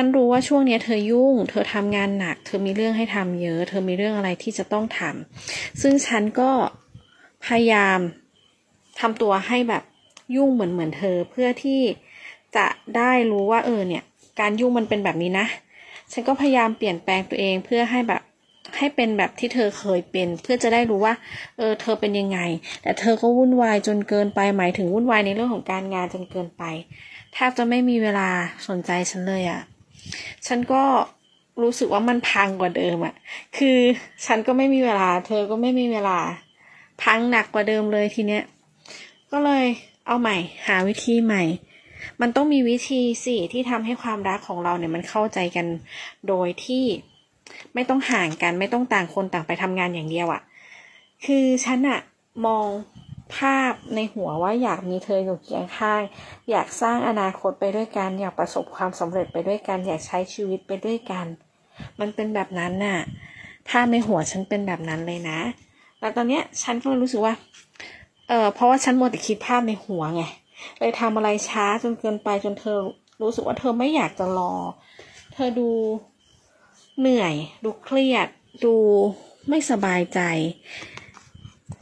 ฉันรู้ว่าช่วงนี้เธอยุ่ง เธอทำงานหนัก เธอมีเรื่องให้ทำเยอะ เธอมีเรื่องอะไรที่จะต้องทำซึ่งฉันก็พยายามทำตัวให้แบบยุ่งเหมือนเหมือนเธอเพื่อที่จะได้รู้ว่าเออเนี่ย การยุ่งมันเป็นแบบนี้นะ ฉันก็พยายามเปลี่ยนแปลงตัวเองเพื่อให้แบบให้เป็นแบบที่เธอเคยเป็น เพื่อจะได้รู้ว่า เออ เธอเป็นยังไง แต่เธอก็วุ่นวายจนเกินไปหมายถึงวุ่นวายในเรื่องของการงานจนเกินไปแทบจะไม่มีเวลาสนใจฉันเลยอะ ฉันก็รู้สึกว่ามันพังกว่าเดิมอะคือฉันก็ไม่มีเวลา เธอก็ไม่มีเวลา พังหนักกว่าเดิมเลยทีเนี้ย ก็เลยเอาใหม่ หาวิธีใหม่ มันต้องมีวิธีสิที่ทำให้ความรักของเราเนี่ยมันเข้าใจกัน โดยที่ไม่ต้องห่างกัน ไม่ต้องต่างคนต่างไปทำงานอย่างเดียวอะคือฉันอะมอง ภาพในหัวว่าอยากมีเธออยู่เคียงข้าง อยากสร้างอนาคตไปด้วยกัน อยากประสบความสำเร็จไปด้วยกัน อยากใช้ชีวิตไปด้วยกัน มันเป็นแบบนั้นน่ะ ภาพในหัวฉันเป็นแบบนั้นเลยนะ แล้วตอนเนี้ยฉันก็รู้สึกว่า เออเพราะว่าฉันหมัวแต่คิดภาพในหัวไง เลยทำอะไรช้าจนเกินไปจนเธอรู้สึกว่าเธอไม่อยากจะรอ เธอดูเหนื่อย ดูเครียด ดูไม่สบายใจ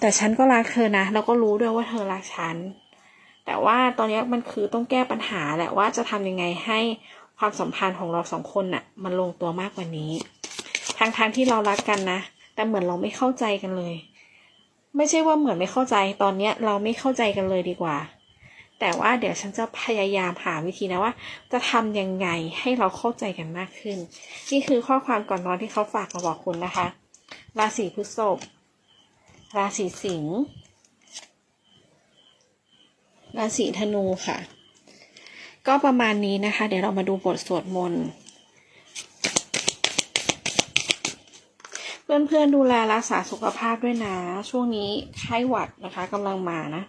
แต่ฉันก็รักเธอนะแล้วก็รู้ด้วยว่าเธอรักฉัน แต่ว่าตอนนี้มันคือต้องแก้ปัญหาแหละว่าจะทำยังไงให้ความสัมพันธ์ของเราสองคนน่ะ มันลงตัวมากกว่านี้ทั้งทางที่เรารักกันนะ แต่เหมือนเราไม่เข้าใจกันเลย ไม่ใช่ว่าเหมือนไม่เข้าใจตอนเนี้ยเราไม่เข้าใจกันเลยดีกว่า แต่ว่าเดี๋ยวฉันจะพยายามหาวิธีนะว่า จะทำยังไงให้เราเข้าใจกันมากขึ้น นี่คือข้อความก่อนนอนที่เขาฝากมาบอกคุณนะคะ ราศีพฤษภ ราศีสิงห์ราศีธนูค่ะ ก็ประมาณนี้นะคะ เดี๋ยวเรามาดูบทสวดมนต์เพื่อนๆดูแลรักษาสุขภาพด้วยนะ ช่วงนี้ไข้หวัดนะคะกำลังมานะ